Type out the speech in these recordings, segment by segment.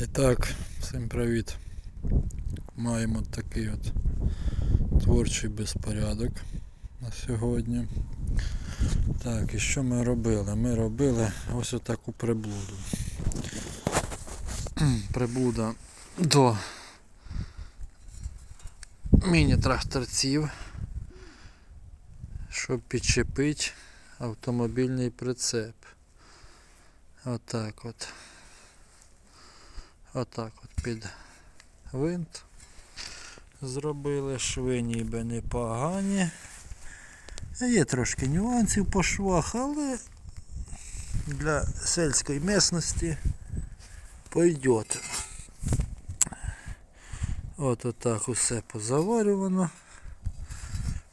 І так, всім привіт. Маємо такий от творчий безпорядок на сьогодні. Так, і що ми робили? Ми робили ось отаку приблуду. Приблуда до міні-тракторців, щоб підчепити автомобільний прицеп. Отак от. Отак от під винт зробили. Шви ніби непогані. Є трошки нюансів по швах, але для сільської місності пойдет. От отак усе позаварювано,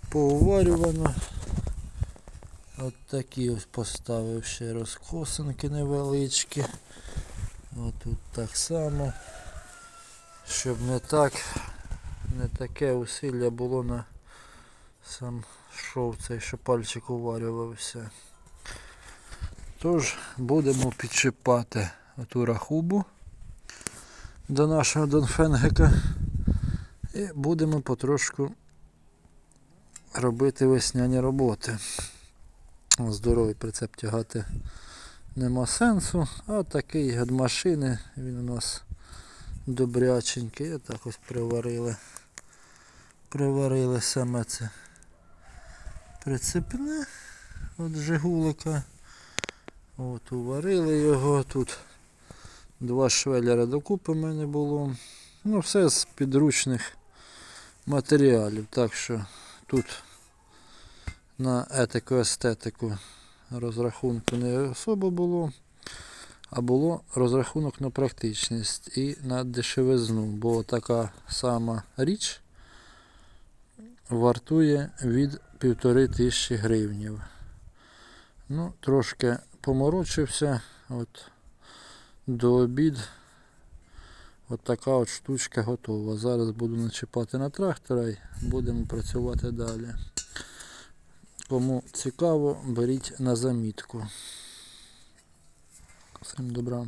поуварювано. От такі ось поставив ще розкосинки невеличкі. От тут так само. Щоб не так, не таке усилля було на сам шов цей, що пальчик уварювався. Тож будемо підчіпати оту рахубу до нашого Донфенгека і будемо потрошку робити весняні роботи. Здоровий прицеп тягати нема сенсу, а такий від машини він у нас добряченький. Так ось приварили. Приварили саме це прицепне от Жигулика. От уварили його. Тут два швеллера докупи в мене було. Ну, все з підручних матеріалів. Так що тут на етику естетику розрахунку не особо було, а було розрахунок на практичність і на дешевизну, бо така сама річ вартує від півтори тисячі гривнів. Ну, трошки поморочився, от до обід. От така от штучка готова. Зараз буду начіпати на трактора і будемо працювати далі. Кому цікаво, беріть на замітку. Всім добра.